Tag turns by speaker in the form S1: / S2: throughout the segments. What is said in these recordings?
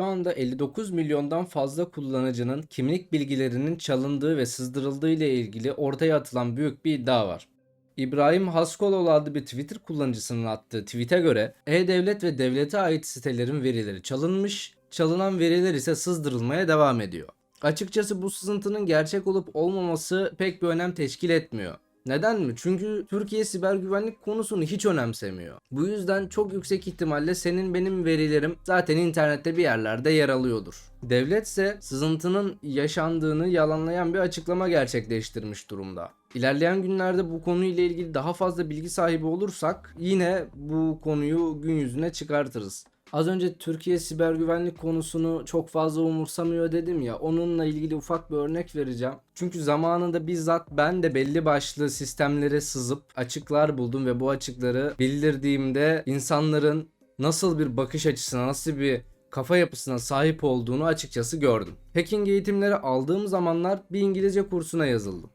S1: Şu anda 59 milyondan fazla kullanıcının kimlik bilgilerinin çalındığı ve sızdırıldığı ile ilgili ortaya atılan büyük bir iddia var. İbrahim Haskoloğlu adlı bir Twitter kullanıcısının attığı tweet'e göre E-Devlet ve devlete ait sitelerin verileri çalınmış, çalınan veriler ise sızdırılmaya devam ediyor. Açıkçası bu sızıntının gerçek olup olmaması pek bir önem teşkil etmiyor. Neden mi? Çünkü Türkiye siber güvenlik konusunu hiç önemsemiyor. Bu yüzden çok yüksek ihtimalle senin benim verilerim zaten internette bir yerlerde yer alıyordur. Devlet ise sızıntının yaşandığını yalanlayan bir açıklama gerçekleştirmiş durumda. İlerleyen günlerde bu konuyla ilgili daha fazla bilgi sahibi olursak yine bu konuyu gün yüzüne çıkartırız. Az önce Türkiye siber güvenlik konusunu çok fazla umursamıyor dedim ya. Onunla ilgili ufak bir örnek vereceğim. Çünkü zamanında bizzat ben de belli başlı sistemlere sızıp açıklar buldum ve bu açıkları bildirdiğimde insanların nasıl bir bakış açısına, nasıl bir kafa yapısına sahip olduğunu açıkçası gördüm. Hacking eğitimleri aldığım zamanlar bir İngilizce kursuna yazıldım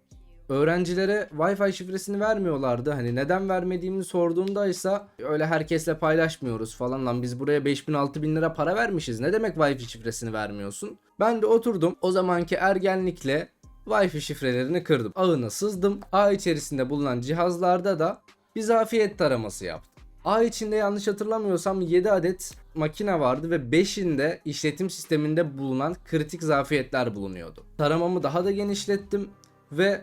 S1: öğrencilere Wi-Fi şifresini vermiyorlardı. Hani neden vermediğimi sorduğumda ise öyle herkesle paylaşmıyoruz falan lan biz buraya 5000 6000 lira para vermişiz. Ne demek Wi-Fi şifresini vermiyorsun? Ben de oturdum o zamanki ergenlikle Wi-Fi şifrelerini kırdım. Ağına sızdım. Ağ içerisinde bulunan cihazlarda da bir zafiyet taraması yaptım. Ağ içinde yanlış hatırlamıyorsam 7 adet makine vardı ve 5'inde işletim sisteminde bulunan kritik zafiyetler bulunuyordu. Taramamı daha da genişlettim ve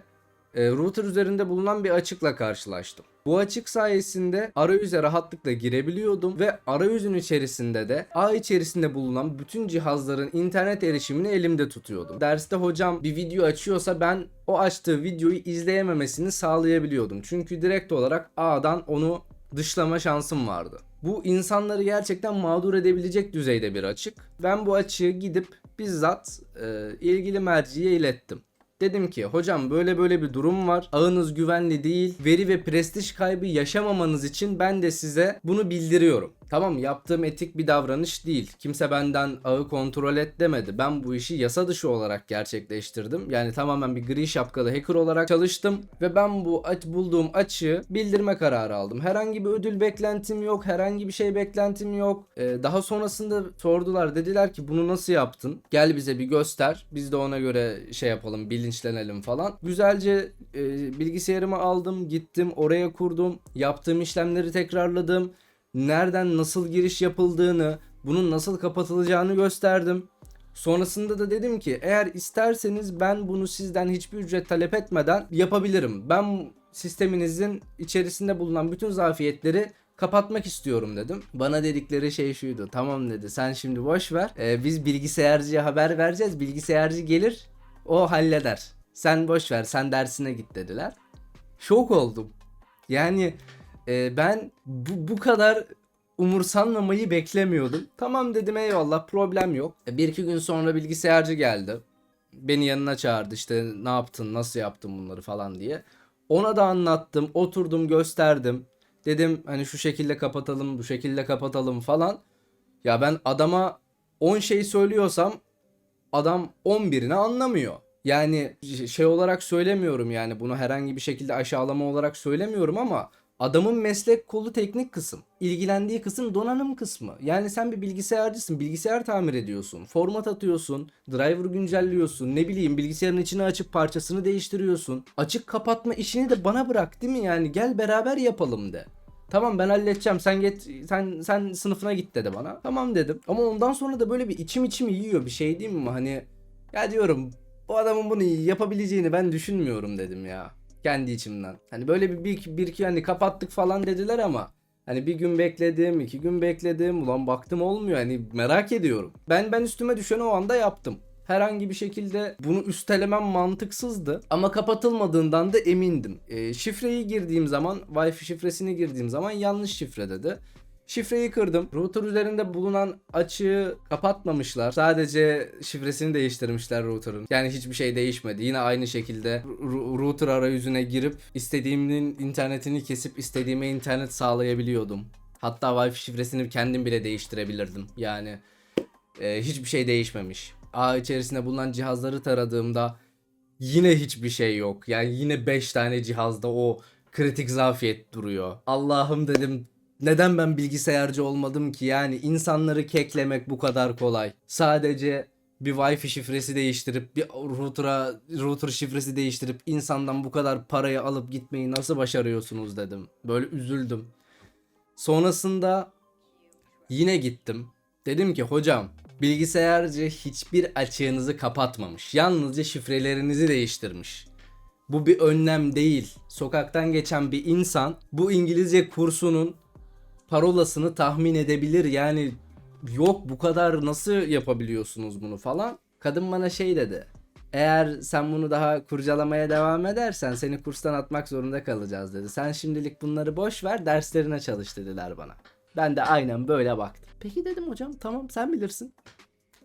S1: e, router üzerinde bulunan bir açıkla karşılaştım. Bu açık sayesinde arayüze rahatlıkla girebiliyordum ve arayüzün içerisinde de ağ içerisinde bulunan bütün cihazların internet erişimini elimde tutuyordum. Derste hocam bir video açıyorsa ben o açtığı videoyu izleyememesini sağlayabiliyordum. Çünkü direkt olarak ağdan onu dışlama şansım vardı. Bu insanları gerçekten mağdur edebilecek düzeyde bir açık. Ben bu açığı gidip bizzat e, ilgili merciye ilettim. Dedim ki hocam böyle böyle bir durum var. Ağınız güvenli değil. Veri ve prestij kaybı yaşamamanız için ben de size bunu bildiriyorum. Tamam yaptığım etik bir davranış değil. Kimse benden ağı kontrol et demedi. Ben bu işi yasa dışı olarak gerçekleştirdim. Yani tamamen bir gri şapkalı hacker olarak çalıştım. Ve ben bu aç bulduğum açığı bildirme kararı aldım. Herhangi bir ödül beklentim yok. Herhangi bir şey beklentim yok. Ee, daha sonrasında sordular. Dediler ki bunu nasıl yaptın? Gel bize bir göster. Biz de ona göre şey yapalım bilinçlenelim falan. Güzelce e, bilgisayarımı aldım. Gittim oraya kurdum. Yaptığım işlemleri tekrarladım nereden nasıl giriş yapıldığını, bunun nasıl kapatılacağını gösterdim. Sonrasında da dedim ki eğer isterseniz ben bunu sizden hiçbir ücret talep etmeden yapabilirim. Ben sisteminizin içerisinde bulunan bütün zafiyetleri kapatmak istiyorum dedim. Bana dedikleri şey şuydu. Tamam dedi sen şimdi boş ver. Ee, biz bilgisayarcıya haber vereceğiz. Bilgisayarcı gelir o halleder. Sen boş ver sen dersine git dediler. Şok oldum. Yani e, ben bu, bu kadar umursanmamayı beklemiyordum. Tamam dedim eyvallah problem yok. E, bir iki gün sonra bilgisayarcı geldi. Beni yanına çağırdı işte ne yaptın nasıl yaptın bunları falan diye. Ona da anlattım oturdum gösterdim. Dedim hani şu şekilde kapatalım bu şekilde kapatalım falan. Ya ben adama 10 şey söylüyorsam adam 11'ini anlamıyor. Yani şey olarak söylemiyorum yani bunu herhangi bir şekilde aşağılama olarak söylemiyorum ama Adamın meslek kolu teknik kısım. İlgilendiği kısım donanım kısmı. Yani sen bir bilgisayarcısın. Bilgisayar tamir ediyorsun. Format atıyorsun. Driver güncelliyorsun. Ne bileyim bilgisayarın içini açıp parçasını değiştiriyorsun. Açık kapatma işini de bana bırak değil mi yani? Gel beraber yapalım de. Tamam ben halledeceğim. Sen git sen sen sınıfına git dedi bana. Tamam dedim. Ama ondan sonra da böyle bir içim içim yiyor bir şey değil mi? Hani ya diyorum bu adamın bunu yapabileceğini ben düşünmüyorum dedim ya kendi içimden. Hani böyle bir, bir, bir iki hani kapattık falan dediler ama hani bir gün bekledim, iki gün bekledim. Ulan baktım olmuyor. Hani merak ediyorum. Ben ben üstüme düşeni o anda yaptım. Herhangi bir şekilde bunu üstelemem mantıksızdı. Ama kapatılmadığından da emindim. E, şifreyi girdiğim zaman, Wi-Fi şifresini girdiğim zaman yanlış şifre dedi. Şifreyi kırdım. Router üzerinde bulunan açığı kapatmamışlar. Sadece şifresini değiştirmişler router'ın. Yani hiçbir şey değişmedi. Yine aynı şekilde router arayüzüne girip istediğimin internetini kesip istediğime internet sağlayabiliyordum. Hatta Wi-Fi şifresini kendim bile değiştirebilirdim. Yani e, hiçbir şey değişmemiş. Ağ içerisinde bulunan cihazları taradığımda yine hiçbir şey yok. Yani yine 5 tane cihazda o kritik zafiyet duruyor. Allah'ım dedim neden ben bilgisayarcı olmadım ki? Yani insanları keklemek bu kadar kolay. Sadece bir Wi-Fi şifresi değiştirip bir router'a router şifresi değiştirip insandan bu kadar parayı alıp gitmeyi nasıl başarıyorsunuz dedim. Böyle üzüldüm. Sonrasında yine gittim. Dedim ki hocam bilgisayarcı hiçbir açığınızı kapatmamış. Yalnızca şifrelerinizi değiştirmiş. Bu bir önlem değil. Sokaktan geçen bir insan bu İngilizce kursunun parolasını tahmin edebilir. Yani yok bu kadar nasıl yapabiliyorsunuz bunu falan. Kadın bana şey dedi. Eğer sen bunu daha kurcalamaya devam edersen seni kurstan atmak zorunda kalacağız dedi. Sen şimdilik bunları boş ver derslerine çalış dediler bana. Ben de aynen böyle baktım. Peki dedim hocam tamam sen bilirsin.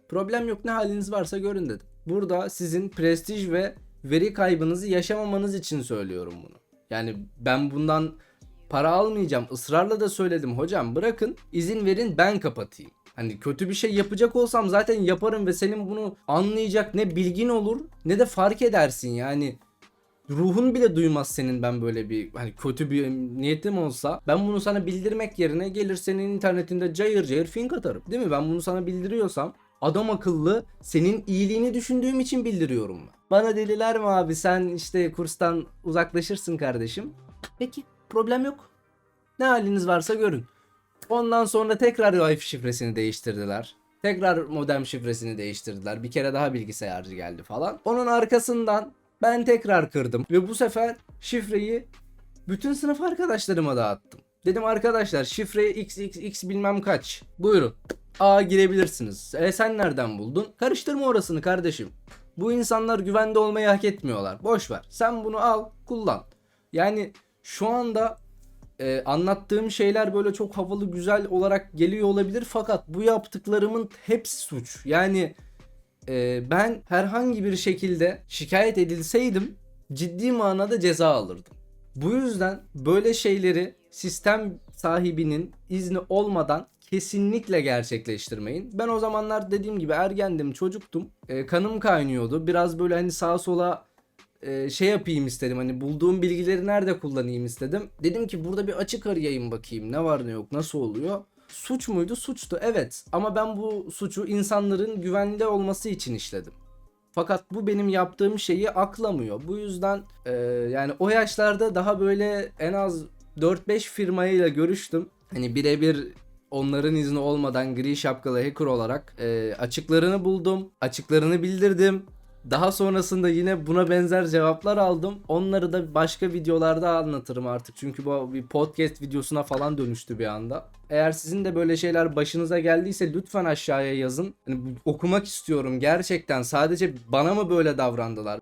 S1: Problem yok ne haliniz varsa görün dedim. Burada sizin prestij ve veri kaybınızı yaşamamanız için söylüyorum bunu. Yani ben bundan para almayacağım. Israrla da söyledim hocam bırakın izin verin ben kapatayım. Hani kötü bir şey yapacak olsam zaten yaparım ve senin bunu anlayacak ne bilgin olur ne de fark edersin yani. Ruhun bile duymaz senin ben böyle bir hani kötü bir niyetim olsa ben bunu sana bildirmek yerine gelir senin internetinde cayır cayır fink atarım. Değil mi? Ben bunu sana bildiriyorsam adam akıllı senin iyiliğini düşündüğüm için bildiriyorum. Bana dediler mi abi sen işte kurstan uzaklaşırsın kardeşim. Peki problem yok. Ne haliniz varsa görün. Ondan sonra tekrar Wi-Fi şifresini değiştirdiler. Tekrar modem şifresini değiştirdiler. Bir kere daha bilgisayarcı geldi falan. Onun arkasından ben tekrar kırdım. Ve bu sefer şifreyi bütün sınıf arkadaşlarıma dağıttım. Dedim arkadaşlar şifreyi xxx bilmem kaç. Buyurun. A girebilirsiniz. E sen nereden buldun? Karıştırma orasını kardeşim. Bu insanlar güvende olmayı hak etmiyorlar. Boş ver. Sen bunu al, kullan. Yani şu anda e, anlattığım şeyler böyle çok havalı güzel olarak geliyor olabilir fakat bu yaptıklarımın hepsi suç. Yani e, ben herhangi bir şekilde şikayet edilseydim ciddi manada ceza alırdım. Bu yüzden böyle şeyleri sistem sahibinin izni olmadan kesinlikle gerçekleştirmeyin. Ben o zamanlar dediğim gibi ergendim, çocuktum. E, kanım kaynıyordu. Biraz böyle hani sağa sola e, şey yapayım istedim. Hani bulduğum bilgileri nerede kullanayım istedim. Dedim ki burada bir açık arayayım bakayım. Ne var ne yok, nasıl oluyor. Suç muydu? Suçtu. Evet. Ama ben bu suçu insanların güvende olması için işledim. Fakat bu benim yaptığım şeyi aklamıyor. Bu yüzden e, yani o yaşlarda daha böyle en az 4-5 firmayla görüştüm. Hani birebir onların izni olmadan gri şapkalı hacker olarak e, açıklarını buldum. Açıklarını bildirdim. Daha sonrasında yine buna benzer cevaplar aldım. Onları da başka videolarda anlatırım artık. Çünkü bu bir podcast videosuna falan dönüştü bir anda. Eğer sizin de böyle şeyler başınıza geldiyse lütfen aşağıya yazın. Hani okumak istiyorum gerçekten. Sadece bana mı böyle davrandılar?